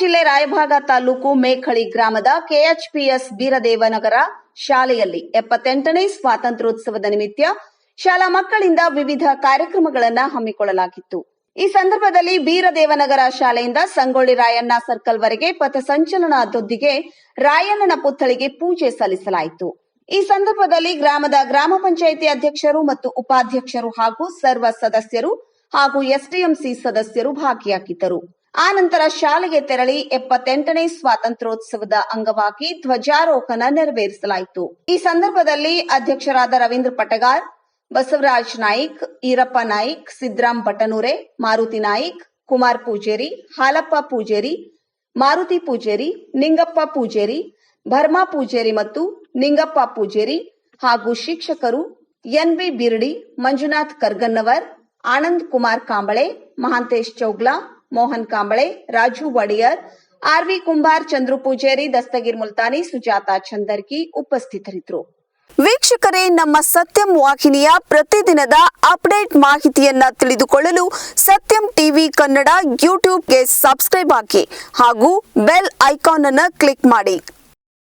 ಜಿಲ್ಲೆ ರಾಯಭಾಗ ತಾಲೂಕು ಮೇಖಳಿ ಗ್ರಾಮದ ಕೆಎಚ್ಪಿಎಸ್ ಬೀರದೇವನಗರ ಶಾಲೆಯಲ್ಲಿ ಎಪ್ಪತ್ತೆಂಟನೇ ಸ್ವಾತಂತ್ರ್ಯೋತ್ಸವದ ನಿಮಿತ್ತ ಶಾಲಾ ಮಕ್ಕಳಿಂದ ವಿವಿಧ ಕಾರ್ಯಕ್ರಮಗಳನ್ನು ಹಮ್ಮಿಕೊಳ್ಳಲಾಗಿತ್ತು. ಈ ಸಂದರ್ಭದಲ್ಲಿ ಬೀರದೇವನಗರ ಶಾಲೆಯಿಂದ ಸಂಗೊಳ್ಳಿ ರಾಯಣ್ಣ ಸರ್ಕಲ್ ವರೆಗೆ ಪಥಸಂಚಲನದೊಂದಿಗೆ ರಾಯಣ್ಣನ ಪುತ್ಥಳಿಗೆ ಪೂಜೆ ಸಲ್ಲಿಸಲಾಯಿತು. ಈ ಸಂದರ್ಭದಲ್ಲಿ ಗ್ರಾಮದ ಗ್ರಾಮ ಪಂಚಾಯಿತಿ ಅಧ್ಯಕ್ಷರು ಮತ್ತು ಉಪಾಧ್ಯಕ್ಷರು ಹಾಗೂ ಸರ್ವ ಸದಸ್ಯರು ಹಾಗೂ ಎಸ್ಡಿಎಂಸಿ ಸದಸ್ಯರು ಭಾಗಿಯಾಗಿದ್ದರು. ಆ ನಂತರ ಶಾಲೆಗೆ ತೆರಳಿ ಎಪ್ಪತ್ತೆಂಟನೇ ಸ್ವಾತಂತ್ರ್ಯೋತ್ಸವದ ಅಂಗವಾಗಿ ಧ್ವಜಾರೋಹಣ ನೆರವೇರಿಸಲಾಯಿತು. ಈ ಸಂದರ್ಭದಲ್ಲಿ ಅಧ್ಯಕ್ಷರಾದ ರವೀಂದ್ರ ಪಟಗಾರ್, ಬಸವರಾಜ್ ನಾಯ್ಕ್, ಈರಪ್ಪ ನಾಯ್ಕ್ ಸಿದ್ದರಾಮ್ ಬಟನೂರೆ ಮಾರುತಿ ನಾಯ್ಕ್, ಕುಮಾರ್ ಪೂಜೇರಿ, ಹಾಲಪ್ಪ ಪೂಜೇರಿ, ಮಾರುತಿ ಪೂಜೇರಿ, ನಿಂಗಪ್ಪ ಪೂಜೇರಿ, ಭರ್ಮಾ ಪೂಜೇರಿ ಮತ್ತು ನಿಂಗಪ್ಪ ಪೂಜೇರಿ ಹಾಗೂ ಶಿಕ್ಷಕರು N B Birdi, Manjunath Kargannavar, Anand Kumar Kamble, Mahantesh Chougla Mohan Kamble, Raju Odeyar R V Kumbar, Chandru Pujeri, Dastagir Multani, Sujata Chandarki ಉಪಸ್ಥಿತರಿದ್ದರು. ವೀಕ್ಷಕರೇ, ನಮ್ಮ ಸತ್ಯಂ ವಾಹಿನಿಯ ಪ್ರತಿದಿನದ ಅಪ್ಡೇಟ್ ಮಾಹಿತಿಯನ್ನ ತಿಳಿದುಕೊಳ್ಳಲು ಸತ್ಯಂ ಟಿವಿ ಕನ್ನಡ ಯೂಟ್ಯೂಬ್ಗೆ ಸಬ್ಸ್ಕ್ರೈಬ್ ಹಾಕಿ ಹಾಗೂ ಬೆಲ್ ಐಕಾನ್ ಅನ್ನು ಕ್ಲಿಕ್ ಮಾಡಿ.